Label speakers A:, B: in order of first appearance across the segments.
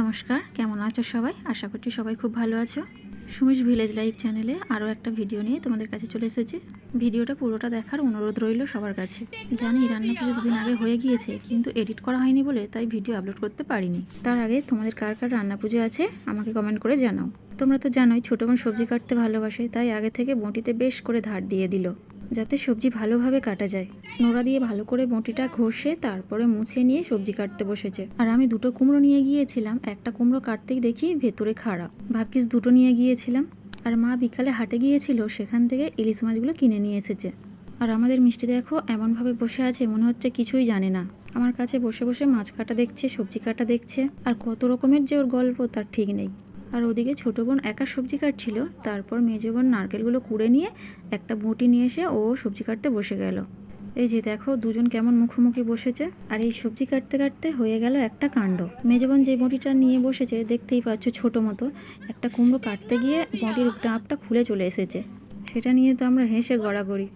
A: নমস্কার, কেমন আছো সবাই? আশা করছি সবাই খুব ভালো আছো। সুমিশ ভিলেজ লাইভ চ্যানেলে আরও একটা ভিডিও নিয়ে তোমাদের কাছে চলে এসেছি। ভিডিওটা পুরোটা দেখার অনুরোধ রইল সবার কাছে। জানি রান্না পুজো দুদিন আগে হয়ে গিয়েছে, কিন্তু এডিট করা হয়নি বলে তাই ভিডিও আপলোড করতে পারিনি। তার আগে তোমাদের কার কার রান্না পুজো আছে, আমাকে কমেন্ট করে জানাও। তোমরা তো জানোই, ছোটো বোন সবজি কাটতে ভালোবাসে, তাই আগে থেকে বঁটিতে বেশ করে ধার দিয়ে দিল। যাতে সবজি ভালোভাবে কাটা যায়। নোড়া দিয়ে ভালো করে বঁটিটা ঘষে তারপরে মুছে নিয়ে সবজি কাটতে বসেছে। আর আমি দুটো কুমড়ো নিয়ে গিয়েছিলাম, একটা কুমড়ো কাটতেই দেখি ভেতরে খারাপ ভাগ্যিস দুটো নিয়ে গিয়েছিলাম। আর মা বিকালে হাটে গিয়েছিল, সেখান থেকে ইলিশ মাছগুলো কিনে নিয়ে এসেছে। আর আমাদের মিষ্টি দেখো এমনভাবে বসে আছে, মনে হচ্ছে কিছুই জানে না। আমার কাছে বসে বসে মাছ কাটা দেখছে, সবজি কাটা দেখছে। আর কত রকমের যে ওর গল্প, তার ঠিক নেই। আর ওদিকে ছোটো বোন একা সবজি কাটছিল। তারপর মেজো বোন নারকেলগুলো কুড়ে নিয়ে একটা বঁটি নিয়ে এসে ও সবজি কাটতে বসে গেল। এই যে দেখো, দুজন কেমন মুখোমুখি বসেছে। আর এই সবজি কাটতে কাটতে হয়ে গেল একটা কাণ্ড। মেজবান যে বঁটিটা নিয়ে বসেছে, দেখতেই পাচ্ছ ছোট মতো, একটা কুমড়ো কাটতে গিয়ে বঁটির ডাঁপটা খুলে চলে এসেছে। সেটা নিয়ে তো আমরা হেসে গড়াগড়ি।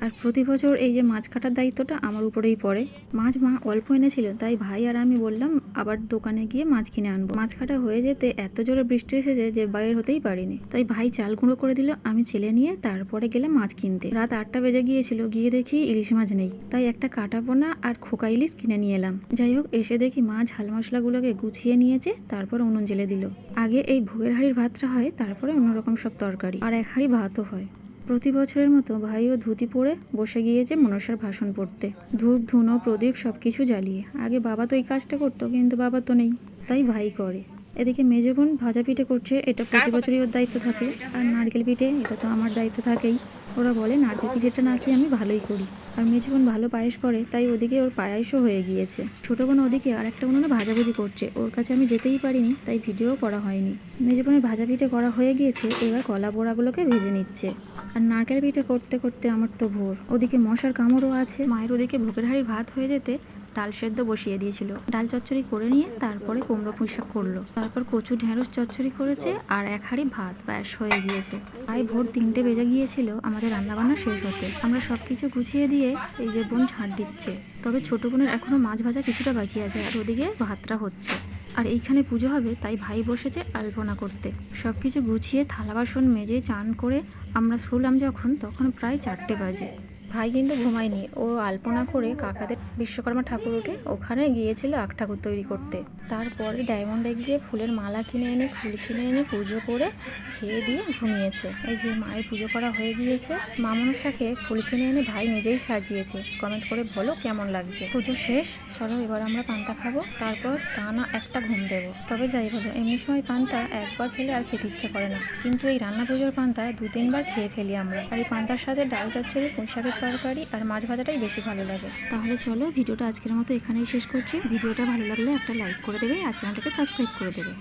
A: আর প্রতি বছর এই যে মাছ কাটার দায়িত্বটা আমার উপরেই পড়ে। মাছ মা অল্প এনেছিল, তাই ভাই আর আমি বললাম, আবার দোকানে গিয়ে মাছ কিনে আনব। মাছ কাটা হয়ে যেতে এত জোরে বৃষ্টি এসেছে যে বাইরে হতেই পারিনি। তাই ভাই চাল গুঁড়ো করে দিল, আমি ছেলে নিয়ে তারপরে গেলাম মাছ কিনতে। রাত আটটা বেজে গিয়েছিল, গিয়ে দেখি ইলিশ মাছ নেই। তাই একটা কাটা পোনা আর খোকা ইলিশ কিনে নিয়ে এলাম। যাই হোক, এসে দেখি মা ঝাল মশলাগুলোকে গুছিয়ে নিয়েছে, তারপর উনুন জেলে দিল। আগে এই ভোগের হাঁড়ির ভাতটা হয়, তারপরে অন্যরকম সব তরকারি। আর এক হাঁড়ি ভাতও হয়। প্রতি বছরের মতো ভাইও ধুতি পরে বসে গিয়েছে মনসার ভাষণ পড়তে। ধূপ ধুনো প্রদীপ সব কিছু জ্বালিয়ে। আগে বাবা তো এই কাজটা করতো কিন্তু বাবা তো নেই। তাই ভাই করে। এদিকে মেজো বোন ভাজা পিঠে করছে এটা প্রতি বছরই ওর দায়িত্ব থাকে। আর নারকেল পিঠে এটা তো আমার দায়িত্ব থাকেই। ওরা বলে নারকেল পিঠেটা নাকি আমি ভালোই করি। আর মেজো বোন ভালো পায়েস করে তাই ওদিকে ওর পায়েসও হয়ে গিয়েছে। ছোটো বোন ওদিকে আর একটা উনুনে ভাজাভুজি করছে। ওর কাছে আমি যেতেই পারিনি তাই ভিডিও করা হয়নি। মেজো বোনের ভাজা পিঠে করা হয়ে গিয়েছে এবার কলা বড়াগুলোকে ভেজে নিচ্ছে। আর নারকেল পিঠে করতে করতে আমার তো ভোর। ওদিকে মশার কামড়ও আছে। মায়ের ওদিকে ভোগের হাড়ির ভাত হয়ে যেতে ডাল সেদ্ধ বসিয়ে দিয়েছিল। ডাল চচ্চড়ি করে নিয়ে তারপরে কুমড়ো পুঁই শাক করল। তারপর কচু ঢেঁড়স চচ্চড়ি করেছে আর এক হাঁড়ি ভাত ব্যাস হয়ে গিয়েছে। প্রায় ভোর তিনটে বেজে গিয়েছিল। আমাদের রান্নাবান্না শেষ হতে। আমরা সব কিছু গুছিয়ে দিয়ে এই যে বোন ঝাড় দিচ্ছে। তবে ছোট বোনের এখনও মাছ ভাজা কিছুটা বাকি আছে আর ওদিকে ভাতটা হচ্ছে। আর এইখানে পুজো হবে, তাই ভাই বসেছে আলপনা করতে। সব কিছু গুছিয়ে থালা বাসন মেজে চান করে আমরা শুলাম যখন, তখন প্রায় চারটে বাজে। ভাই কিন্তু ঘুমায়নি। ও আলপনা করে কাকাদের বিশ্বকর্মা ঠাকুর উঠে ওখানে গিয়েছিল আখ ঠাকুর তৈরি করতে। তারপরে ডায়মন্ডে গিয়ে ফুলের মালা কিনে এনে, ফুল কিনে এনে পুজো করে খেয়ে দিয়ে ঘুমিয়েছে। এই যে মায়ের পুজো করা হয়ে গিয়েছে, মা মনসাকে ফুল কিনে এনে ভাই নিজেই সাজিয়েছে। কমেন্ট করে বলো কেমন লাগছে। পুজো শেষ, চলো এবার আমরা পান্তা খাব, তারপর টানা একটা ঘুম দেবো। তবে যাই বলো, এমনি সময় পান্তা একবার খেলে আর খেতে ইচ্ছে করে না। কিন্তু এই রান্না পুজোর পান্তা দু তিনবার খেয়ে ফেলি আমরা। আর এই পান্তার সাথে ডাল চচ্চড়ি পুঁই শাকের তরকারি আর মাছ ভাজাটাই বেশি ভালো লাগে। তাহলে চলো ভিডিওটা আজকের মতো এখানেই শেষ করছি। ভিডিওটা ভালো লাগলে একটা লাইক করে দেবে আর চ্যানেলটাকে সাবস্ক্রাইব করে দেবে।